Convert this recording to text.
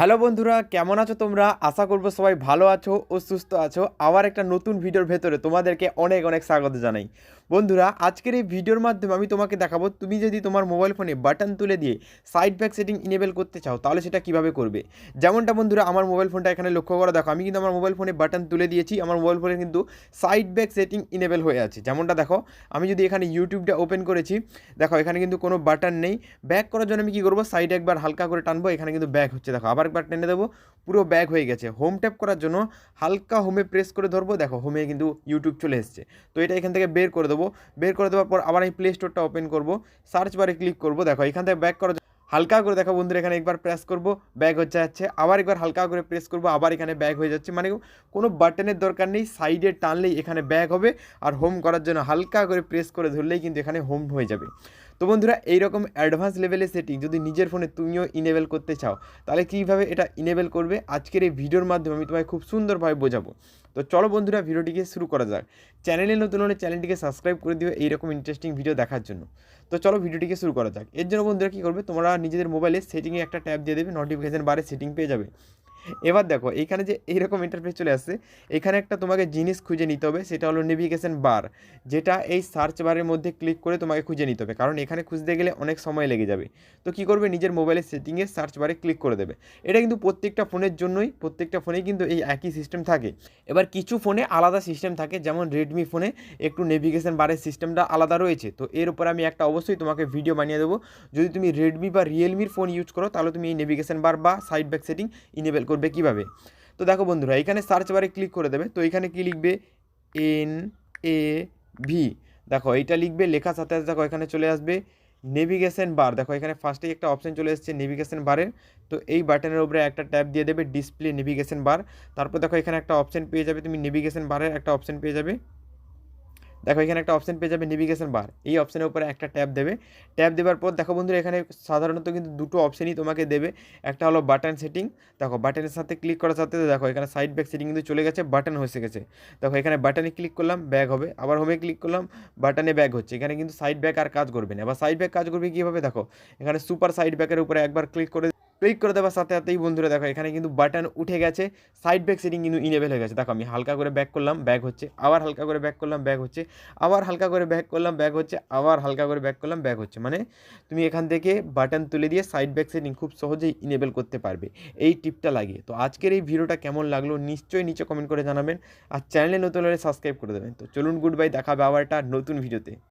Hello বন্ধুরা, কেমন আছো তোমরা? আশা করব সবাই ভালো আছো ও সুস্থ আছো। আবার একটা নতুন ভিডিওর ভেতরে তোমাদেরকে অনেক অনেক স্বাগত জানাই। বন্ধুরা, আজকের এই ভিডিওর মাধ্যমে আমি তোমাকে দেখাবো, তুমি যদি তোমার মোবাইল ফোনে বাটন তুলে দিয়ে সাইড ব্যাক সেটিং ইনেবল করতে চাও, তাহলে সেটা কীভাবে করবে? যেমনটা বন্ধুরা, আমার মোবাইল ফোনটা এখানে লক্ষ্য করা, দেখো, আমি কিন্তু আমার মোবাইল ফোনে বাটন তুলে দিয়েছি, আমার মোবাইল ফোনে কিন্তু সাইড ব্যাক সেটিং ইনেবল হয়ে আছে। যেমনটা দেখো, আমি যদি এখানে ইউটিউবটা ওপেন করেছি, দেখো, এখানে কিন্তু কোনো বাটন নেই। ব্যাক করার জন্য আমি কী করব সাইডে একবার হালকা করে টানবো, এখানে কিন্তু ব্যাক হচ্ছে। দেখো, আবার একবার টেনে দেবো, পুরো ব্যাক হয়ে গেছে। হোম ট্যাপ করার জন্য হালকা হোমে প্রেস করে ধরবো, দেখো হোমে কিন্তু ইউটিউব চলে এসছে। তো এটা এখান থেকে বের করে দেবো বের করে দেওয়ার পর আবার আমি প্লে স্টোরটা ওপেন করব সার্চ বারে ক্লিক করব, দেখো এখান থেকে ব্যাক করা হালকা করে দেখো বন্ধুরা, এখানে একবার প্রেস করব ব্যাগ হচ্ছে যাচ্ছে, আবার একবার হালকা করে প্রেস করব, আবার এখানে ব্যাগ হয়ে যাচ্ছে মানে কোনো বাটনের দরকার নেই সাইডে টানলেই এখানে ব্যাগ হবে, আর হোম করার জন্য হালকা করে প্রেস করে ধরলেই কিন্তু এখানে হোম হয়ে যাবে। তো বন্ধুরা, এইরকম অ্যাডভান্স লেভেলের সেটিং যদি নিজের ফোনে তুমিও ইনেবল করতে চাও, তাহলে কীভাবে এটা ইনেবল করবে? আজকের এই ভিডিওর মাধ্যমে আমি তোমায় খুব সুন্দরভাবে বোঝাবো। তো চলো বন্ধুরা, ভিডিওটিকে শুরু করা যাক। চ্যানেলে নতুন হলে চ্যানেলটিকে সাবস্ক্রাইব করে দিও এইরকম ইন্টারেস্টিং ভিডিও দেখার জন্য। তো চলো ভিডিওটিকে শুরু করা যাক। এর জন্য বন্ধুরা কী করবে? তোমরা নিজেদের মোবাইলে সেটিংয়ে একটা ট্যাব দিয়ে দেবে নোটিফিকেশান বারে সেটিং পেয়ে যাবে। এবার দেখো এইখানে যে এইরকম ইন্টারফেস চলে আসছে, এখানে একটা তোমাকে জিনিস খুঁজে নিতে হবে, সেটা হলো নেভিগেশন বার যেটা এই সার্চ বারের মধ্যে ক্লিক করে তোমাকে খুঁজে নিতে হবে। কারণ এখানে খুঁজতে গেলে অনেক সময় লেগে যাবে। তো কী করবে? নিজের মোবাইলের সেটিংয়ে সার্চ বারে ক্লিক করে দেবে। এটা কিন্তু প্রত্যেকটা ফোনের জন্যই, প্রত্যেকটা ফোনেই কিন্তু এই একই সিস্টেম থাকে। এবার কিছু ফোনে আলাদা সিস্টেম থাকে, যেমন রেডমি ফোনে একটু নেভিগেশন বারের সিস্টেমটা আলাদা রয়েছে। তো এর উপর আমি একটা অবশ্যই তোমাকে ভিডিও বানিয়ে দেবো। যদি তুমি রেডমি বা রিয়েলমির ফোন ইউজ করো, তাহলে তুমি এই নেভিগেশন বার বা সাইড ব্যাক সেটিং ইনেবল করবে কীভাবে? তো দেখো বন্ধুরা, এখানে সার্চ বারে ক্লিক করে দেবে। তো এখানে কি লিখবে? এন এ ভি দেখো, এইটা লিখবে, লেখার সাথে সাথে দেখো এখানে চলে আসবে নেভিগেশন বার দেখো, এখানে ফার্স্টেই একটা অপশন চলে এসেছে নেভিগেশন বারের তো এই বাটনের উপরে একটা ট্যাব দিয়ে দেবে ডিসপ্লে নেভিগেশন বার তারপর দেখো এখানে একটা অপশন পেয়ে যাবে, তুমি নেভিগেশন বারের একটা অপশন পেয়ে যাবে। দেখো, এখানে একটা অপশন পেয়ে যাবে নেভিগেশন বার এই অপশনের উপরে একটা ট্যাব দেবে। ট্যাব দেওয়ার পর দেখো বন্ধুরা, এখানে সাধারণত কিন্তু দুটো অপশনই তোমাকে দেবে। একটা হলো বাটন সেটিং দেখো বাটনের সাথে ক্লিক করার সাথে দেখো, এখানে সাইড ব্যাক সেটিং কিন্তু চলে গেছে বাটন হয়ে গেছে। দেখো, এখানে বাটনে ক্লিক করলাম ব্যাগ হবে। আবার হোমে ক্লিক করলাম বাটনে ব্যাগ হচ্ছে। এখানে কিন্তু সাইড ব্যাক আর কাজ করবে না। আবার সাইড ব্যাক কাজ করবে কীভাবে? দেখো, এখানে সুপার সাইড ব্যাকের উপরে একবার ক্লিক করে ক্লিক করে দেওয়ার সাথে সাথেই বন্ধুরা দেখো, এখানে কিন্তু বাটন উঠে গেছে সাইড ব্যাক সেটিং কিন্তু ইনেবেল হয়ে গেছে। দেখো, আমি হালকা করে ব্যাক করলাম ব্যাগ হচ্ছে, আবার হালকা করে ব্যাক করলাম ব্যাগ হচ্ছে, আবার হালকা করে ব্যাক করলাম ব্যাগ হচ্ছে, আবার হালকা করে ব্যাক করলাম ব্যাগ হচ্ছে। মানে তুমি এখান থেকে বাটন তুলে দিয়ে সাইড ব্যাক সেটিং খুব সহজেই ইনেবেল করতে পারবে। এই টিপটা লাগিয়ে। তো আজকের এই ভিডিওটা কেমন লাগল নিশ্চয়ই নিচে কমেন্ট করে জানাবেন। আর চ্যানেলে নতুন হলে সাবস্ক্রাইব করে দেবেন। তো চলুন গুড বাই দেখাবে আবার একটা নতুন ভিডিওতে